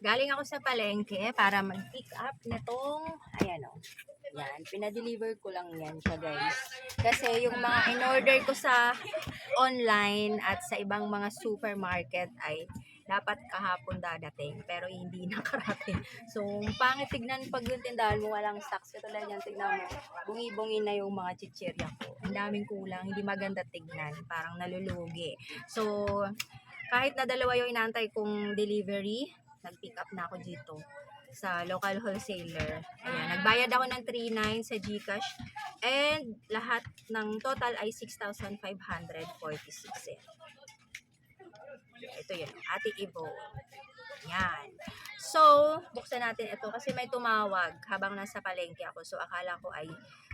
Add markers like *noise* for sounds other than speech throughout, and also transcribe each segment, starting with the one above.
Galing ako sa palengke para mag-pick up nitong, ayan o. Yan, pinadeliver ko lang yan siya guys. Kasi yung mga in-order ko sa online at sa ibang mga supermarket ay dapat kahapon dadating pero hindi *laughs* nakarating. So, pangit tignan pag yung tindahan mo walang stocks. Katulad yan, tignan mo. Bungi-bungi na yung mga chichirya ko. Ang daming kulang, hindi maganda tignan. Parang nalulugi. So, kahit na dalawa yung inaantay kong delivery, nag-pick up na ako dito sa local wholesaler. Ayan, nagbayad ako ng 3.9 sa GCash and lahat ng total ay 6,546 eh. Ito yun, Ate Ivo. Yan. So, buksan natin ito kasi may tumawag habang nasa palengke ako. So, akala ko ay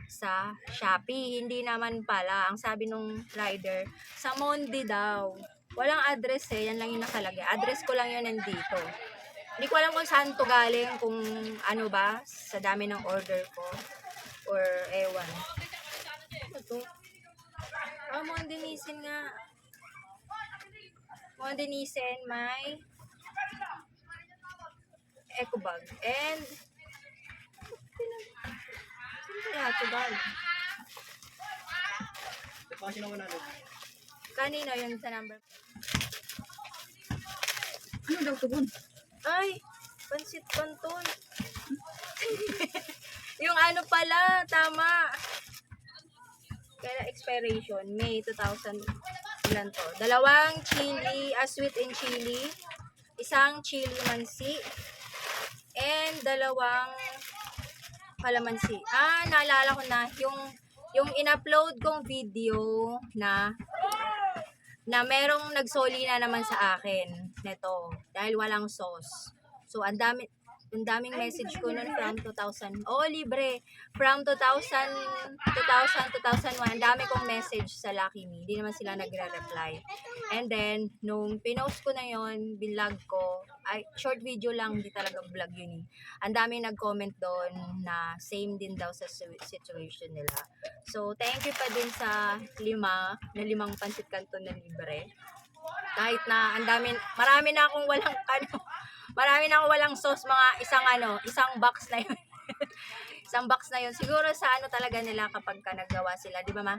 sa Shopee. Hindi naman pala. Ang sabi nung rider, sa Mondi daw. Walang address eh. Yan lang yung nakalagay. Address ko lang yun nandito. Hindi ko alam kung saan to galing, kung ano ba, sa dami ng order ko. Or ewan. Ano to? Ah, Mondenisin nga. Mondenisin, may eco bag. And, saan kaya ito galing? Kasi. Kanino yun sa number? Ano daw Bon? Ay, pansit canton. *laughs* yung ano pala, tama. Kaya expiration, May 2000 ilan to? Dalawang chili, ah, sweet and chili, isang chili mansi, and dalawang kalamansi. Ah, naalala ko na, yung yung in-upload kong video na na merong nagsoli na naman sa akin neto dahil walang sauce. So, ang dami ang daming message ko noon from 2000. Oo, libre. From 2000, 2000, 2001, ang dami kong message sa Lucky Me. Hindi naman sila nagre-reply. And then, nung pinost ko na yon binlog ko, ay, short video lang, hindi talaga vlog yun eh. Ang dami nag-comment doon na same din daw sa si- situation nila. So, thank you pa din sa lima, na limang pansit kanton na libre. Kahit na ang dami, marami na akong walang, *laughs* ano, marami na akong walang sauce, mga isang ano, isang box na yun. *laughs* isang box na yun. Siguro sa ano talaga nila kapag ka naggawa sila, di ba ma?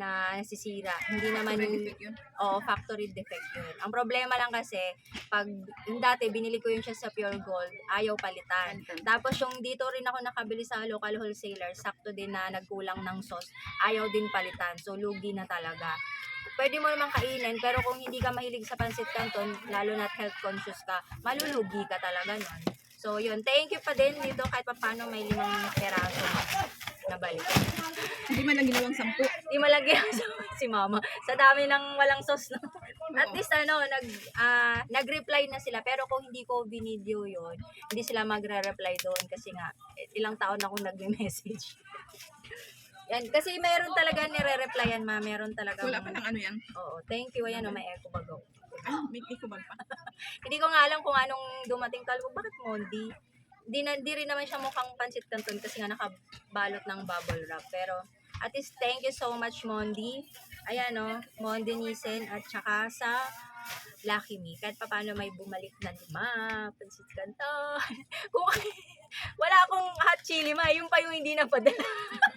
Na nasisira. Hindi naman yung, yun. Oo, factory defect yun. Ang problema lang kasi, pag yung dati, binili ko yun siya sa Pure Gold, ayaw palitan. Tapos yung dito rin ako nakabili sa local wholesaler, sakto din na nagkulang ng sauce, ayaw din palitan. So, lugi na talaga. Pwede mo naman kainin, pero kung hindi ka mahilig sa pansit canton, lalo na health conscious ka, malulugi ka talaga nun. So, yun. Thank you pa din dito kahit pa paano may limang peraso na balik. Hindi man lang ginawang sampu. Di malagyan *laughs* si mama. Sa dami ng walang sauce, no? At least, ano, nag, ah, nag-reply na sila. Pero kung hindi ko binideo yon hindi sila magre-reply doon kasi nga, ilang taon akong nag-message. *laughs* Yan, kasi meron talaga nire-replyan, ma. Meron talaga. Wala pa ng ano yan. Oo, thank you. Ayan, oh, may eco bag ako. Ay, may ikubag pa. *laughs* Hindi ko nga alam kung anong dumating talbo. Bakit Mondi? Di, na, di rin naman siya mukhang pansit canton kasi nga nakabalot ng bubble wrap. Pero at least thank you so much Mondi. Ayan o, Mondi Nisen at saka sa Lucky Me. Kahit pa paano may bumalik na lima, pansit canton. *laughs* kung *laughs* wala akong hot chili ma, yung pa yung hindi napadala. *laughs*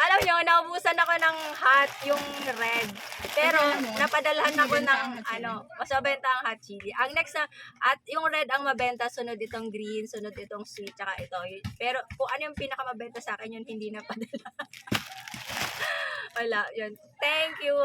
Alam nyo, naubusan ako ng hot, yung red. Pero, Ano, napadalhan ako ng, ano, mas mabenta ang hot chili. Ang next na, at yung red ang mabenta, sunod itong green, sunod itong sweet, tsaka ito. Pero, kung ano yung pinakamabenta sa akin, yun hindi napadala. *laughs* Wala, yun. Thank you.